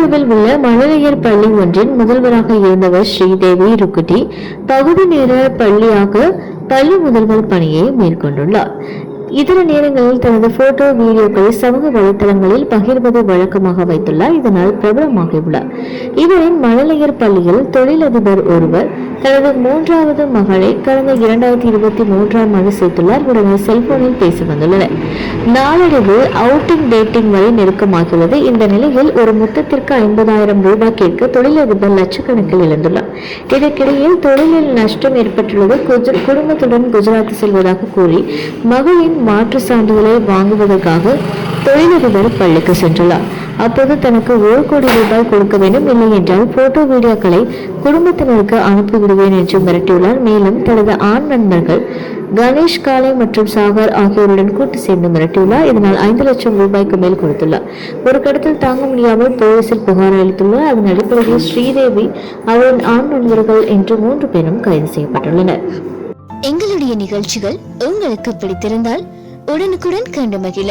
பெங்களூருவில் உள்ள மழலையர் பள்ளி ஒன்றின் முதல்வராக இருந்தவர் ஸ்ரீதேவி ருக்குட்டி பகுதி நேர பள்ளியாக பள்ளி முதல்வர் பணியை மேற்கொண்டுள்ளார். இதர நேரங்களில் தனது போட்டோ வீடியோக்களை சமூக வலைதளங்களில் பகிர்வதை வழக்கமாக வைத்துள்ளார். இதனால் பிரபலமாகியுள்ளார். இவரின் மழலையர் பள்ளியில் தொழிலதிபர் ஒருவர் தனது மூன்றாவது மகளை கடந்த இரண்டாயிரத்தி இருபத்தி மூன்றாம் ஆண்டு சேர்த்துள்ளார். உடனே செல்போனில் பேசி வந்துள்ளனர் நாளடைவு அவுட்டிங் டேட்டிங் வரை நெருக்கமாகியுள்ளது. இந்த நிலையில் ஒரு மொத்தத்திற்கு ஐம்பதாயிரம் ரூபாய் கேட்க தொழிலதிபர் லட்சக்கணக்கில் இழந்துள்ளார். இதற்கிடையில் தொழிலில் நஷ்டம் ஏற்பட்டுள்ளது. குஜ- குடும்பத்துடன் குஜராத் செல்வதாக கூறி மகளின் மாற்று சான்றிதழை வாங்குவதற்காக தொழிலதிபர் பள்ளிக்கு சென்றுள்ளார். அப்போது தனக்கு ஒரு கோடி ரூபாய் கொடுக்க வேண்டும் இல்லை என்றால் போட்டோ வீடியோக்களை குடும்பத்தினருக்கு அனுப்பிவிடுவேன் என்று மிரட்டியுள்ளார். மேலும் தனது ஆண் நண்பர்கள் கணேஷ் காலை மற்றும் சாகர் ஆகியோருடன் கூட்டு சேர்ந்து மிரட்டியுள்ளார். இதனால் ஐந்து லட்சம் ரூபாய்க்கு மேல் கொடுத்துள்ளார். ஒரு கடத்தில் தாங்க முடியாமல் போலீசில் புகார் அளித்துள்ளார். அதன் அடிப்படையில் ஸ்ரீதேவி அவரின் ஆண் நண்பர்கள் என்று மூன்று பேரும் கைது செய்யப்பட்டுள்ளனர். எங்களுடைய நிகழ்ச்சிகள் உங்களுக்கு பிடித்திருந்தால் உடனுக்குடன் கண்டு மகிழ.